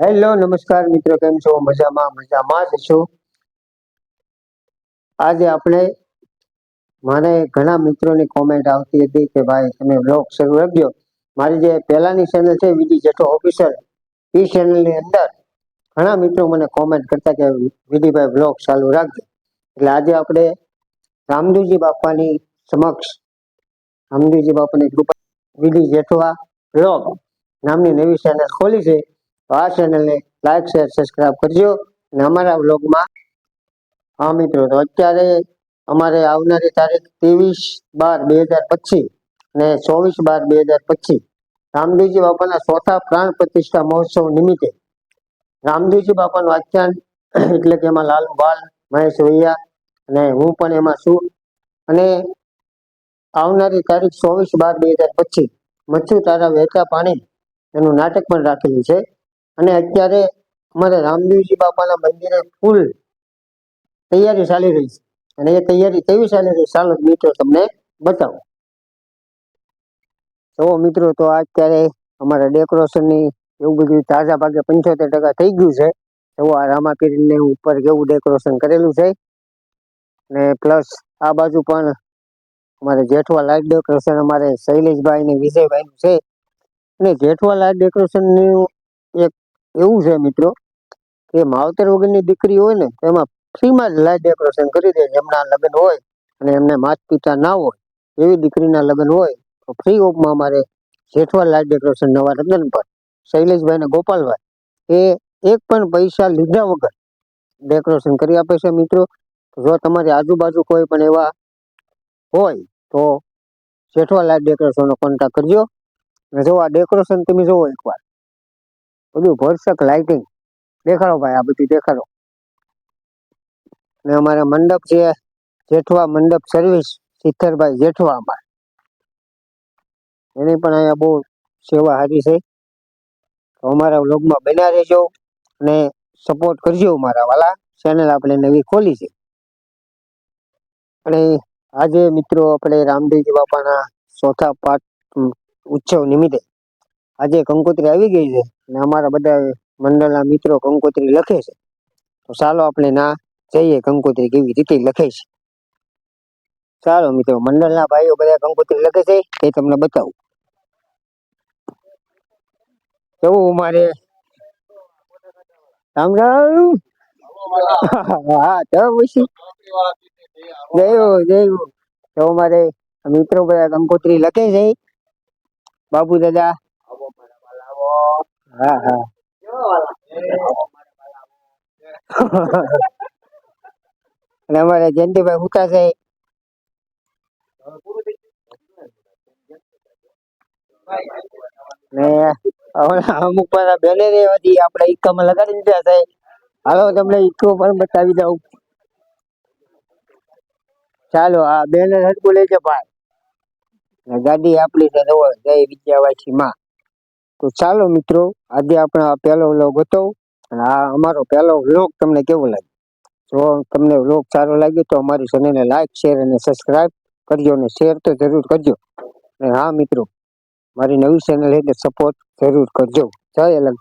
Hello નમસ્કાર મિત્રો, કેમ છો? મજામાં મજામાં જ છો. આજે આપણે મને ઘણા મિત્રોની કોમેન્ટ આવતી હતી કે ભાઈ, તમે બ્લોગ શરૂ રાખજો મારી જે પહેલાની ચેનલ છે વિધિ જેઠો ઓફિસર એ ચેનલની અંદર ઘણા મિત્રો મને કોમેન્ટ કરતા કે, વિધિભાઈ બ્લોગ ચાલુ રાખજો. એટલે આજે આપણે રામદુજી બાપાની સમક્ષ રામદુજી બાપાની કૃપા વિડી જેઠવા બ્લોગ નામની નવી ચેનલ ખોલી છે. આ ચેનલને લાઈક શેર સબસ્ક્રાઇબ કરજો. અને અમારા વ્લોગમાં, હા મિત્રો, તો અત્યારે અમારે આવનારી તારીખ ત્રેવીસ બાર બે હજાર પચીસ અને ચોવીસ બાર બે હજાર પચીસ. રામદેવજી બાપાના ચોથા પ્રાણ પ્રતિષ્ઠા મહોત્સવ નિમિત્તે. રામદેવજી બાપાનું આખ્યાન એટલે કે એમાં લાલુ, બાલ, મહેશ વૈયા અને હું પણ એમાં છું. અને આવનારી તારીખ ચોવીસ બાર બે હજાર પચીસ. મચ્છુ તારા વહેતા પાણી, એનું નાટક પણ રાખેલું છે. અને અત્યારે અમારે રામદેવજી બાપાના મંદિરે ફૂલ તૈયારી ચાલી રહી છે. અને એ તૈયારી કેવી ચાલી રહી ચાલો મિત્રો તમને બતાવો. તો મિત્રો, તો અત્યારે અમારા ડેકોરેશનની એવું બધું તાજા ભાગે પંચોતેર ટકા થઈ ગયું છે. એવું આ રામાપીરને ઉપર કેવું ડેકોરેશન કરેલું છે. ને પ્લસ આ બાજુ પણ અમારે જેઠવા લાઈટ ડેકોરેશન અમારે શૈલેષભાઈ ને વિજયભાઈનું છે. અને જેઠવા લાઈટ ડેકોરેશનનું એક એવું છે મિત્રો, કે માવતર વગરની દીકરી હોય ને, એમાં ફ્રીમાં જ લાઈ ડેકોરેશન કરી દે એમના લગ્ન હોય અને એમને માત પિતા ના હોય, એવી દીકરીના લગ્ન હોય, તો ફ્રી ઓફમાં અમારે જેઠવા લાઈ ડેકોરેશન નવા લગ્ન પર. શૈલેષભાઈ ને ગોપાલભાઈ, એ એક પણ પૈસા લીધા વગર ડેકોરેશન કરી આપે છે મિત્રો. જો તમારી આજુબાજુ કોઈ પણ એવા હોય, તો જેઠવા લાઈટ ડેકોરેશનનો કોન્ટેક્ટ કરજો. અને જો આ ડેકોરેશન તમે જોવો એકવાર બધું ભરસક લાઇટિંગ દેખાડો ભાઈ, આ બધું દેખાડો. અને અમારા મંડપ છે, જેઠવા મંડપ સર્વિસ સિત્તરભાઈ જેઠવા અમારે. એની પણ અહીંયા બહુ સેવા સારી છે. તો અમારા વ્લોગમાં બન્યા રહેજો અને સપોર્ટ કરજો મારા વાલા. ચેનલ આપણે નવી ખોલી છે. અને આજે મિત્રો આપણે રામદેવજી બાપાના ચોથા પાઠ ઉત્સવ નિમિત્તે આજે કંકોત્રી આવી ગઈ છે અને અમારા બધા મંડળના મિત્રો કંકોત્રી લખે છે. તો ચાલો આપણે ના જઈએ કંકોત્રી કેવી રીતે લખે છે. ચાલો મિત્રો, મંડળના ભાઈઓ બધા કંકોત્રી લખે છે, એ તમને બતાવું. કેવું મારે રામ રામ. હા તો પછી જય જયું તો અમારે મિત્રો બધા કંકોત્રી લખે છે. બાબુ દાદા હા હા. અને અમારે જયંતિભાઈ ઉતા છે. ને અમુક પાછા બેને રે હજી આપણે લગાડી દીધા છે. હાલો તમને ઈક્કો પણ બતાવી દઉં. ચાલો, આ બેનર હરકું લેજે ભાઈ. ગાડી આપણી છે જય વિદ્યાવાસી માં તો ચાલો મિત્રો, આજે આપણે આ પહેલો વ્લોગ હતો અને આ અમારો પહેલો વ્લોગ તમને કેવો લાગ્યો? જો તમને વ્લોગ સારો લાગ્યો તો અમારી ચેનલને લાઈક શેર અને સબસ્ક્રાઇબ કરજો અને શેર તો જરૂર કરજો. અને હા મિત્રો, મારી નવી ચેનલ એટલે સપોર્ટ જરૂર કરજો. જય અલગ